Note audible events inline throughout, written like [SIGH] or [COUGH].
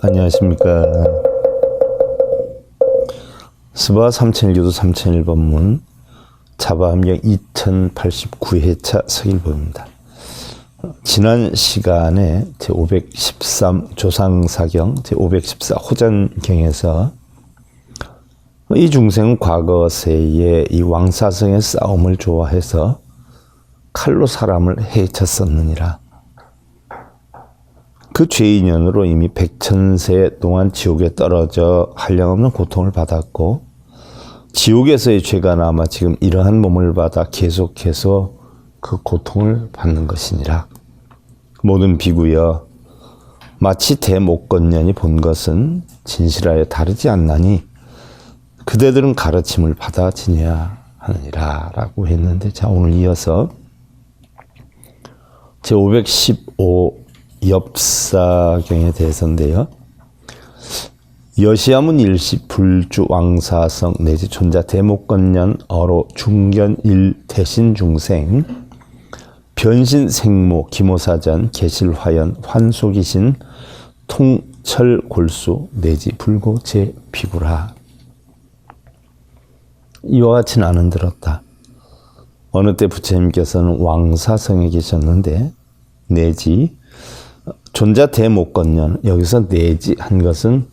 안녕하십니까. 스바 3001교도 3001번문 자바함경 2089회차 서일보입니다. 지난 시간에 제513 조상사경 제514 호전경에서 이 중생은 과거세에 이 왕사성의 싸움을 좋아해서 칼로 사람을 해쳤었느니라. 그 죄인연으로 이미 백천세 동안 지옥에 떨어져 한량없는 고통을 받았고 지옥에서의 죄가 남아 지금 이러한 몸을 받아 계속해서 그 고통을 받는 것이니라. 모든 비구여 마치 대목건년이 본 것은 진실하여 다르지 않나니 그대들은 가르침을 받아 지내야 하느니라 라고 했는데 자 오늘 이어서 제515 엽사경에 대해서인데요. 여시아문 일시 불주 왕사성 내지 존자 대목건년 어로 중견 일 대신 중생 변신 생모 기모사전 계실화연 환속이신 통철 골수 내지 불고 제피구라 이와 같이 나는 들었다. 어느 때 부처님께서는 왕사성에 계셨는데 내지 존자 대목건년 여기서 내지 한 것은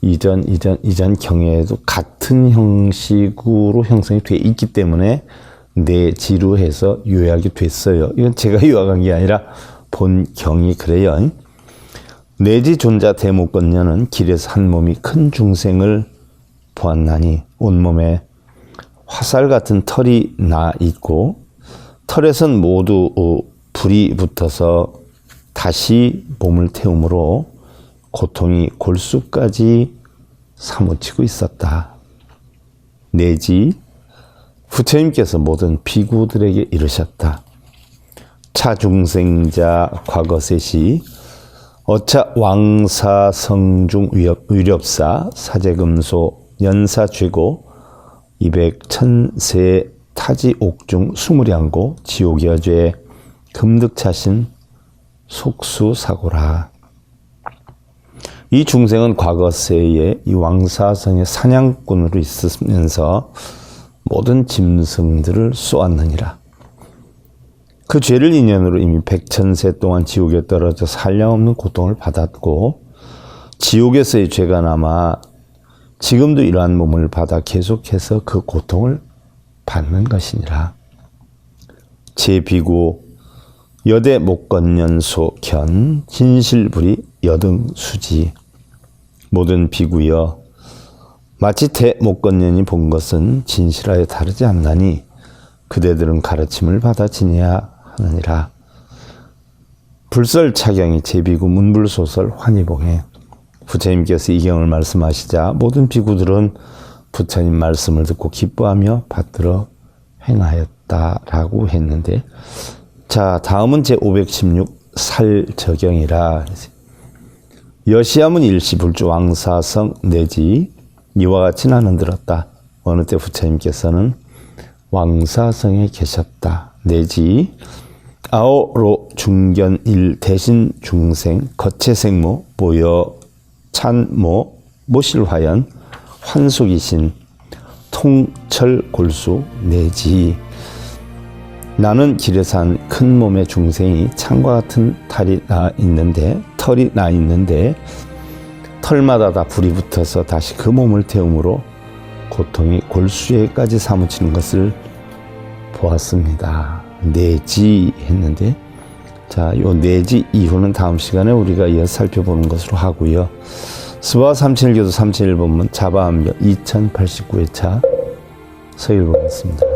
이전 이전 이전 경에도 같은 형식으로 형성이 돼 있기 때문에 내지로 해서 요약이 됐어요. 이건 제가 [LAUGHS] 요약한 게 아니라 본 경이 그래요. 내지 존자 대목건년은 길에서 한 몸이 큰 중생을 보았나니 온몸에 화살 같은 털이 나 있고 털에선 모두 어, 불이 붙어서 다시 몸을 태우므로 고통이 골수까지 사무치고 있었다. 내지 부처님께서 모든 비구들에게 이르셨다. 차중생자 과거세시 어차 왕사 성중 위렵사 사제금소 연사 죄고 이백 천세 타지 옥중 수무량고 지옥여죄 금득차신 속수사고라. 이 중생은 과거 세에 이 왕사성의 사냥꾼으로 있으면서 모든 짐승들을 쏘았느니라. 그 죄를 인연으로 이미 백천세 동안 지옥에 떨어져 살량없는 고통을 받았고 지옥에서의 죄가 남아 지금도 이러한 몸을 받아 계속해서 그 고통을 받는 것이니라. 제 비고 여대 목건연소 견 진실불이 여등 수지 모든 비구여 마치 대목건년이 본 것은 진실하여 다르지 않나니 그대들은 가르침을 받아 지내야 하느니라. 불설차경이 제비구 문불소설 환희봉에 부처님께서 이 경을 말씀하시자 모든 비구들은 부처님 말씀을 듣고 기뻐하며 받들어 행하였다라고 했는데 자 다음은 제516 살저경이라 여시아문 일시 불주 왕사성 내지 이와 같이 나는 들었다. 어느 때 부처님께서는 왕사성에 계셨다. 내지 아오로 중견 일 대신 중생 거체생모 보여 찬모 모실화연 환속이신 통철골수 내지 나는 길에 산 큰 몸의 중생이 창과 같은 털이 나 있는데 털이 나 있는데 털마다 다 불이 붙어서 다시 그 몸을 태움으로 고통이 골수에까지 사무치는 것을 보았습니다. 내지 했는데 자, 요 내지 이후는 다음 시간에 우리가 이어 살펴보는 것으로 하고요. 스바 371교도 371번문 자바암경 2089회차 서일 보겠습니다.